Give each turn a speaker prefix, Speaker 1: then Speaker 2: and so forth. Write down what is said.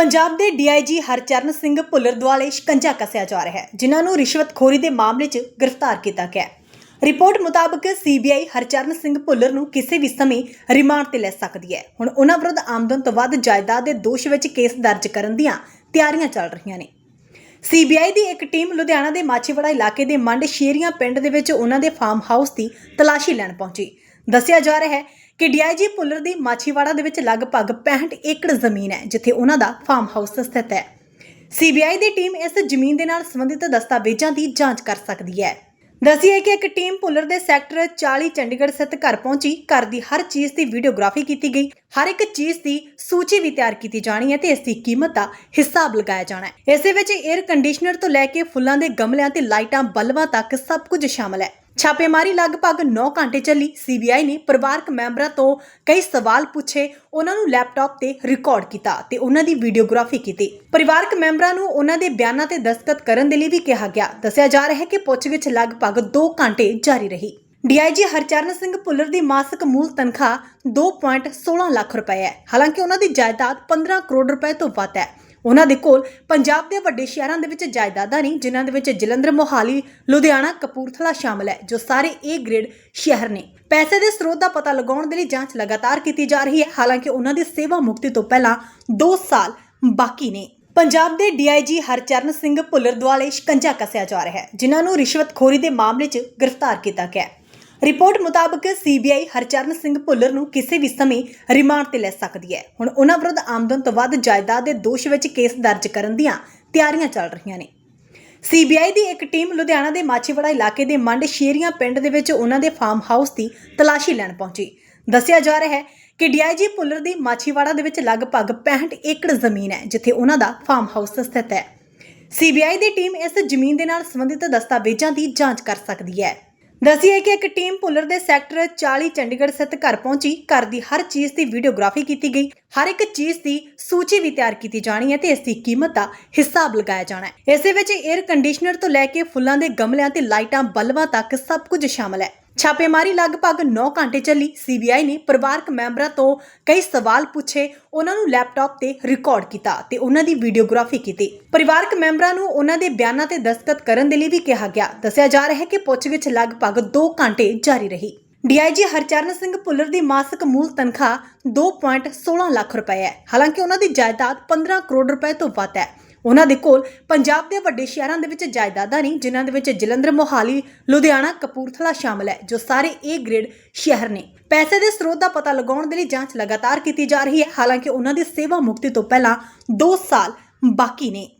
Speaker 1: ਪੰਜਾਬ ਦੇ ਡੀਆਈਜੀ ਹਰਚਰਨ ਸਿੰਘ ਭੁੱਲਰ ਦੁਆਲੇ ਸ਼ਿਕੰਜਾ ਕੱਸਿਆ ਜਾ ਰਿਹਾ ਹੈ, ਜਿਨ੍ਹਾਂ ਨੂੰ ਰਿਸ਼ਵਤਖੋਰੀ ਦੇ ਮਾਮਲੇ 'ਚ ਗ੍ਰਿਫਤਾਰ ਕੀਤਾ ਗਿਆ ਹੈ। ਰਿਪੋਰਟ ਮੁਤਾਬਕ ਸੀਬੀਆਈ ਹਰਚਰਨ ਸਿੰਘ ਭੁੱਲਰ ਨੂੰ ਕਿਸੇ ਵੀ ਸਮੇਂ ਰਿਮਾਂਡ ਤੇ ਲੈ ਸਕਦੀ ਹੈ। ਹੁਣ ਉਹਨਾਂ ਵਿਰੁੱਧ ਆਮਦਨ ਤੋਂ ਵੱਧ ਜਾਇਦਾਦ ਦੇ ਦੋਸ਼ ਵਿੱਚ ਕੇਸ ਦਰਜ ਕਰਨ ਦੀਆਂ ਤਿਆਰੀਆਂ ਚੱਲ ਰਹੀਆਂ ਨੇ। ਸੀਬੀਆਈ ਦੀ ਇੱਕ ਟੀਮ ਲੁਧਿਆਣਾ ਦੇ ਮਾਛੀਵਾੜਾ ਇਲਾਕੇ ਦੇ ਮੰਡ ਸ਼ੇਰੀਆਂ ਪਿੰਡ ਦੇ ਵਿੱਚ ਉਹਨਾਂ ਦੇ ਫਾਰਮ ਹਾਊਸ ਦੀ ਤਲਾਸ਼ੀ ਲੈਣ ਪਹੁੰਚੀ। ਦੱਸਿਆ ਜਾ ਰਿਹਾ ਹੈ ਕਿ ਡੀਆਈਜੀ ਪੁੱਲਰ ਦੀ ਮਾਛੀਵਾੜਾ ਦੇ ਵਿੱਚ ਲਗਭਗ 65 ਏਕੜ ਜ਼ਮੀਨ ਹੈ, ਜਿੱਥੇ ਉਹਨਾਂ ਦਾ ਫਾਰਮ ਹਾਊਸ ਸਥਿਤ ਹੈ। ਸੀਬੀਆਈ ਦੀ ਟੀਮ ਇਸ ਜ਼ਮੀਨ ਦੇ ਨਾਲ ਸੰਬੰਧਿਤ ਦਸਤਾਵੇਜ਼ਾਂ ਦੀ ਜਾਂਚ ਕਰ ਸਕਦੀ ਹੈ। ਦੱਸੀਏ ਕਿ ਇੱਕ ਟੀਮ ਪੁੱਲਰ ਦੇ ਸੈਕਟਰ 40 ਚੰਡੀਗੜ੍ਹ ਸਥਿਤ ਘਰ ਪਹੁੰਚੀ। ਘਰ ਦੀ ਹਰ ਚੀਜ਼ ਦੀ ਵੀਡੀਓਗ੍ਰਾਫੀ ਕੀਤੀ ਗਈ। ਹਰ ਇੱਕ ਚੀਜ਼ ਦੀ ਸੂਚੀ ਵੀ ਤਿਆਰ ਕੀਤੀ ਜਾਣੀ ਹੈ ਤੇ ਇਸ ਦੀ ਕੀਮਤ ਦਾ ਹਿਸਾਬ ਲਗਾਇਆ ਜਾਣਾ ਹੈ। ਇਸੇ ਵਿੱਚ 에ਅਰ ਕੰਡੀਸ਼ਨਰ ਤੋਂ ਲੈ ਕੇ ਫੁੱਲਾਂ ਦੇ ਗਮਲਿਆਂ ਤੇ ਲਾਈਟਾਂ, ਬਲਬਾਂ ਤੱਕ ਸਭ ਕੁਝ ਸ਼ਾਮਲ ਹੈ। ਛਾਪੇਮਾਰੀ ਲਗਭਗ 9 ਘੰਟੇ ਚੱਲੀ। ਸੀਬੀਆਈ ਨੇ ਪਰਿਵਾਰਕ ਮੈਂਬਰਾਂ ਤੋਂ ਕਈ ਸਵਾਲ ਪੁੱਛੇ। ਉਹਨਾਂ ਨੂੰ ਲੈਪਟਾਪ ਤੇ ਰਿਕਾਰਡ ਕੀਤਾ ਤੇ ਉਹਨਾਂ ਦੀ ਵੀਡੀਓਗ੍ਰਾਫੀ ਕੀਤੀ। ਪਰਿਵਾਰਕ ਮੈਂਬਰਾਂ ਨੂੰ ਉਹਨਾਂ ਦੇ ਬਿਆਨਾਂ ਤੇ ਦਸਤਖਤ ਕਰਨ ਦੇ ਲਈ ਵੀ ਕਿਹਾ ਗਿਆ। ਦੱਸਿਆ ਜਾ ਰਿਹਾ ਹੈ ਕਿ ਪੁੱਛਗਿੱਛ ਲਗਭਗ 2 ਘੰਟੇ ਜਾਰੀ ਰਹੀ। ਡੀਆਈਜੀ ਹਰਚਰਨ ਸਿੰਘ ਭੁੱਲਰ ਦੀ ਮਾਸਿਕ ਮੂਲ ਤਨਖਾਹ 2.16 ਲੱਖ ਰੁਪਏ ਹੈ। ਹਾਲਾਂਕਿ ਉਹਨਾਂ ਦੀ ਜਾਇਦਾਦ 15 ਕਰੋੜ ਰੁਪਏ ਤੋਂ ਵੱਧ ਹੈ। ਉਹਨਾਂ ਦੇ ਕੋਲ ਪੰਜਾਬ ਦੇ ਵੱਡੇ ਸ਼ਹਿਰਾਂ ਦੇ ਵਿੱਚ ਜਾਇਦਾਦਾਂ ਨੇ ਜਿਨ੍ਹਾਂ ਦੇ ਵਿੱਚ ਜਲੰਧਰ, ਮੋਹਾਲੀ, ਲੁਧਿਆਣਾ, ਕਪੂਰਥਲਾ ਸ਼ਾਮਲ ਹੈ, ਜੋ ਸਾਰੇ ਏ ਗ੍ਰੇਡ ਸ਼ਹਿਰ ਨੇ। ਪੈਸੇ ਦੇ ਸਰੋਤ ਦਾ ਪਤਾ ਲਗਾਉਣ ਦੇ ਲਈ ਜਾਂਚ ਲਗਾਤਾਰ ਕੀਤੀ ਜਾ ਰਹੀ ਹੈ, ਹਾਲਾਂਕਿ ਉਹਨਾਂ ਦੀ ਸੇਵਾ ਮੁਕਤੀ ਤੋਂ ਪਹਿਲਾਂ 2 ਸਾਲ ਬਾਕੀ ਨੇ। ਪੰਜਾਬ ਦੇ ਡੀਆਈਜੀ ਹਰਚਰਨ ਸਿੰਘ ਭੁੱਲਰ ਦੁਆਲੇ ਸ਼ਿਕੰਜਾ ਕੱਸਿਆ ਜਾ ਰਿਹਾ ਹੈ, ਜਿਨ੍ਹਾਂ ਨੂੰ ਰਿਸ਼ਵਤਖੋਰੀ ਦੇ ਮਾਮਲੇ 'ਚ ਗ੍ਰਿਫਤਾਰ ਕੀਤਾ ਗਿਆ ਹੈ। ਰਿਪੋਰਟ ਮੁਤਾਬਕ ਸੀਬੀਆਈ ਹਰਚਰਨ ਸਿੰਘ ਭੁੱਲਰ ਨੂੰ ਕਿਸੇ ਵੀ ਸਮੇਂ ਰਿਮਾਂਡ ਤੇ ਲੈ ਸਕਦੀ ਹੈ। ਹੁਣ ਉਹਨਾਂ ਵਿਰੁੱਧ ਆਮਦਨ ਤੋਂ ਵੱਧ ਜਾਇਦਾਦ ਦੇ ਦੋਸ਼ ਵਿੱਚ ਕੇਸ ਦਰਜ ਕਰਨ ਦੀਆਂ ਤਿਆਰੀਆਂ ਚੱਲ ਰਹੀਆਂ ਨੇ। ਸੀਬੀਆਈ ਦੀ ਇੱਕ ਟੀਮ ਲੁਧਿਆਣਾ ਦੇ ਮਾਛੀਵਾੜਾ ਇਲਾਕੇ ਦੇ ਮੰਡ ਸ਼ੇਰੀਆਂ ਪਿੰਡ ਦੇ ਵਿੱਚ ਉਹਨਾਂ ਦੇ ਫਾਰਮ ਹਾਊਸ ਦੀ ਤਲਾਸ਼ੀ ਲੈਣ ਪਹੁੰਚੀ। ਦੱਸਿਆ ਜਾ ਰਿਹਾ ਹੈ ਕਿ ਡੀਆਈਜੀ ਭੁੱਲਰ ਦੀ ਮਾਛੀਵਾੜਾ ਦੇ ਵਿੱਚ ਲਗਭਗ 65 ਏਕੜ ਜ਼ਮੀਨ ਹੈ, ਜਿੱਥੇ ਉਹਨਾਂ ਦਾ ਫਾਰਮ ਹਾਊਸ ਸਥਿਤ ਹੈ। ਸੀਬੀਆਈ ਦੀ ਟੀਮ ਇਸ ਜ਼ਮੀਨ ਦੇ ਨਾਲ ਸੰਬੰਧਿਤ ਦਸਤਾਵੇਜ਼ਾਂ ਦੀ ਜਾਂਚ ਕਰ ਸਕਦੀ ਹੈ। ਦੱਸੀਏ ਕਿ ਇੱਕ ਟੀਮ ਭੁੱਲਰ ਦੇ ਸੈਕਟਰ 40 ਚੰਡੀਗੜ੍ਹ ਸਥਿਤ ਘਰ ਪਹੁੰਚੀ। ਘਰ ਦੀ ਹਰ ਚੀਜ਼ ਦੀ ਵੀਡੀਓਗ੍ਰਾਫੀ ਕੀਤੀ ਗਈ। ਹਰ ਇੱਕ ਚੀਜ਼ ਦੀ ਸੂਚੀ ਵੀ ਤਿਆਰ ਕੀਤੀ ਜਾਣੀ ਹੈ ਤੇ ਇਸ ਦੀ ਕੀਮਤ ਦਾ ਹਿਸਾਬ ਲਗਾਇਆ ਜਾਣਾ ਹੈ। ਇਸੇ ਵਿੱਚ 에ਅਰ ਕੰਡੀਸ਼ਨਰ ਤੋਂ ਲੈ ਕੇ ਫੁੱਲਾਂ ਦੇ ਗਮਲਿਆਂ ਤੇ ਲਾਈਟਾਂ, ਬਲਬਾਂ ਤੱਕ ਸਭ ਕੁਝ ਸ਼ਾਮਲ ਹੈ। ਛਾਪੇਮਾਰੀ ਲਗਭਗ 9 ਘੰਟੇ ਚੱਲੀ। ਸੀਬੀਆਈ ਨੇ ਪਰਿਵਾਰਕ ਮੈਂਬਰਾਂ ਤੋਂ ਕਈ ਸਵਾਲ ਪੁੱਛੇ। ਉਹਨਾਂ ਨੂੰ ਲੈਪਟਾਪ ਤੇ ਰਿਕਾਰਡ ਕੀਤਾ ਤੇ ਉਹਨਾਂ ਦੀ ਵੀਡੀਓਗ੍ਰਾਫੀ ਕੀਤੀ। ਪਰਿਵਾਰਕ ਮੈਂਬਰਾਂ ਨੂੰ ਉਹਨਾਂ ਦੇ ਬਿਆਨਾਂ ਤੇ ਦਸਤਖਤ ਕਰਨ ਦੇ ਲਈ ਵੀ ਕਿਹਾ ਗਿਆ। ਦੱਸਿਆ ਜਾ ਰਿਹਾ ਹੈ ਕਿ ਪੁੱਛਗਿੱਛ ਲਗਭਗ 2 ਘੰਟੇ ਜਾਰੀ ਰਹੀ। ਡੀਆਈਜੀ ਹਰਚਰਨ ਸਿੰਘ ਭੁੱਲਰ ਦੀ ਮਾਸਿਕ ਮੂਲ ਤਨਖਾਹ 2.16 ਲੱਖ ਰੁਪਏ ਹੈ। ਹਾਲਾਂਕਿ ਉਹਨਾਂ ਦੀ ਜਾਇਦਾਦ 15 ਕਰੋੜ ਰੁਪਏ ਤੋਂ ਵੱਧ ਹੈ। ਉਹਨਾਂ ਦੇ ਕੋਲ ਪੰਜਾਬ ਦੇ ਵੱਡੇ ਸ਼ਹਿਰਾਂ ਦੇ ਵਿੱਚ ਜਾਇਦਾਦਾਂ ਨੇ ਜਿਨ੍ਹਾਂ ਦੇ ਵਿੱਚ ਜਲੰਧਰ, ਮੋਹਾਲੀ, ਲੁਧਿਆਣਾ, ਕਪੂਰਥਲਾ ਸ਼ਾਮਲ ਹੈ, ਜੋ ਸਾਰੇ ਏ ਗ੍ਰੇਡ ਸ਼ਹਿਰ ਨੇ। ਪੈਸੇ ਦੇ ਸਰੋਤ ਦਾ ਪਤਾ ਲਗਾਉਣ ਦੇ ਲਈ ਜਾਂਚ ਲਗਾਤਾਰ ਕੀਤੀ ਜਾ ਰਹੀ ਹੈ, ਹਾਲਾਂਕਿ ਉਹਨਾਂ ਦੀ ਸੇਵਾ ਮੁਕਤੀ ਤੋਂ ਪਹਿਲਾਂ 2 ਸਾਲ ਬਾਕੀ ਨੇ।